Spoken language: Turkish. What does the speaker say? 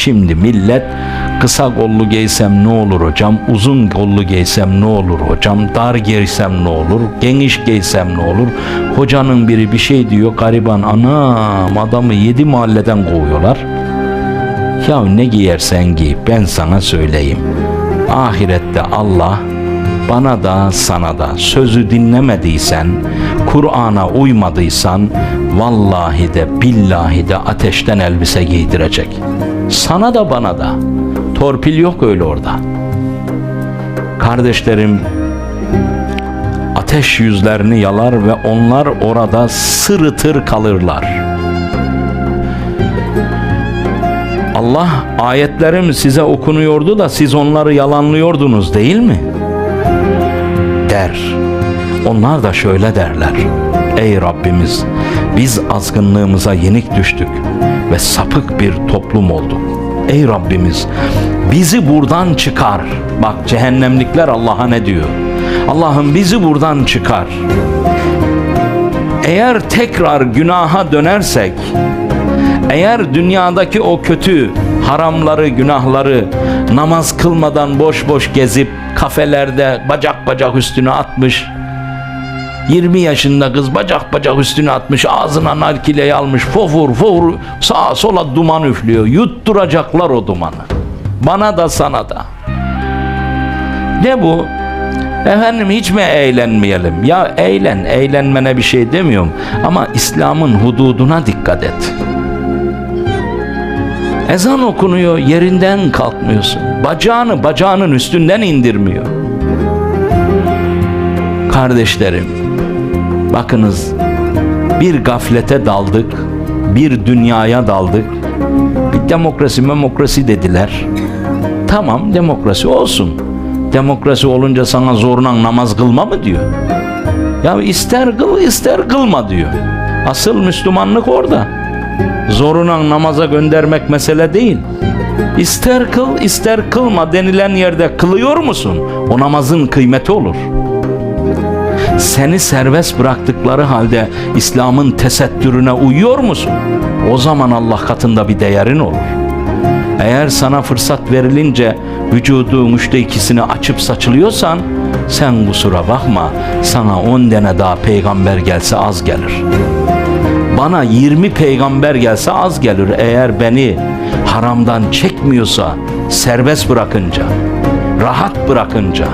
Şimdi millet kısa kollu giysem ne olur hocam, uzun kollu giysem ne olur hocam, dar giysem ne olur, geniş giysem ne olur. Hocanın biri bir şey diyor, gariban anam adamı yedi mahalleden kovuyorlar. Ya ne giyersen giy ben sana söyleyeyim. Ahirette Allah bana da sana da sözü dinlemediysen, Kur'an'a uymadıysan vallahi de billahi de ateşten elbise giydirecek. Sana da bana da. Torpil yok öyle orada. Kardeşlerim ateş yüzlerini yalar ve onlar orada sırıtır kalırlar. Allah ayetlerim size okunuyordu da siz onları yalanlıyordunuz değil mi? Der. Onlar da şöyle derler. Ey Rabbimiz biz azgınlığımıza yenik düştük ve sapık bir toplum olduk. Ey Rabbimiz bizi buradan çıkar. Bak cehennemlikler Allah'a ne diyor? Allah'ım bizi buradan çıkar. Eğer tekrar günaha dönersek eğer dünyadaki o kötü haramları, günahları namaz kılmadan boş boş gezip kafelerde bacak bacak üstüne atmış 20 yaşında kız bacak bacak üstüne atmış ağzına narkileyi almış fofur fofur sağa sola duman üflüyor yutturacaklar o dumanı bana da sana da ne bu Efendim hiç mi eğlenmeyelim? Ya eğlen, eğlenmene bir şey demiyorum. Ama İslam'ın hududuna dikkat et. Ezan okunuyor, yerinden kalkmıyorsun. Bacağını bacağının üstünden indirmiyor. Kardeşlerim, bakınız bir gaflete daldık, bir dünyaya daldık. Bir demokrasi memokrasi dediler. Tamam demokrasi olsun. Demokrasi olunca sana zorla namaz kılma mı diyor. Ya ister kıl ister kılma diyor. Asıl Müslümanlık orada. Zoruna namaza göndermek mesele değil. İster kıl ister kılma denilen yerde kılıyor musun? O namazın kıymeti olur. Seni serbest bıraktıkları halde İslam'ın tesettürüne uyuyor musun? O zaman Allah katında bir değerin olur. Eğer sana fırsat verilince vücudun üçte ikisini açıp saçılıyorsan sen kusura bakma sana on tane daha peygamber gelse az gelir. Bana 20 peygamber gelse az gelir. Eğer beni haramdan çekmiyorsa serbest bırakınca, rahat bırakınca,